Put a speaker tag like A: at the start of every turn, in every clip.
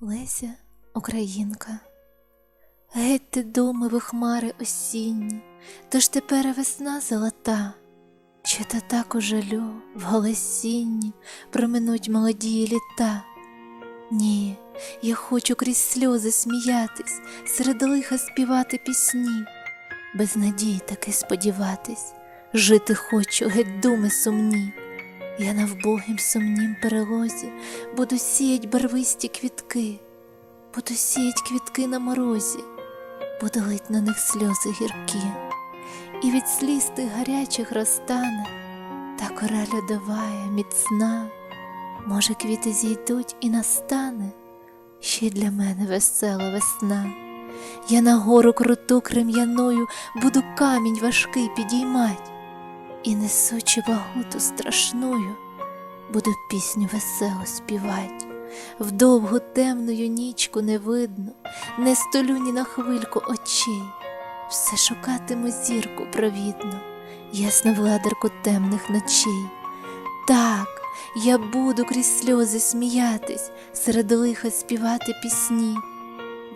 A: Прокинься, Українка. Геть ти думи ви хмари осінні, тож тепер весна золота, чи то так у жалю в голосінні проминуть молоді літа. Ні, я хочу крізь сльози сміятись, серед лиха співати пісні, без надій таки сподіватись, жити хочу, геть думи сумні. Я на вбогім сумнім перелозі буду сіять барвисті квітки, буду сіять квітки на морозі, буду лить на них сльози гіркі, і від сліз тих гарячих розтане, та кора льодовая, міцна, може, квіти зійдуть і настане ще для мене весела весна. Я на гору круту крем'яною буду камінь важкий підіймать, і несучи вагуту страшною, буду пісню весело співать. В довгу темною нічку не видно, не столю ні на хвильку очей, все шукатиму зірку провідну, ясну владарку темних ночей. Так, я буду крізь сльози сміятись, серед лиха співати пісні,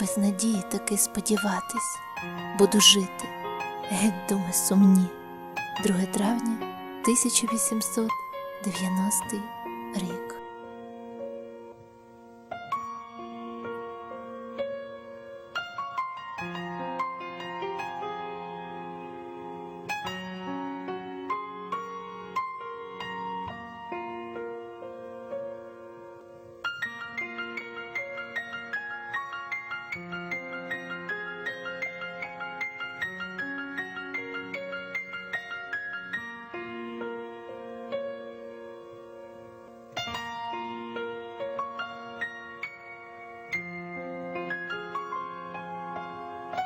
A: без надії таки сподіватись, буду жити, геть думи сумні. 2 травня 1890 рік.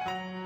A: Thank you.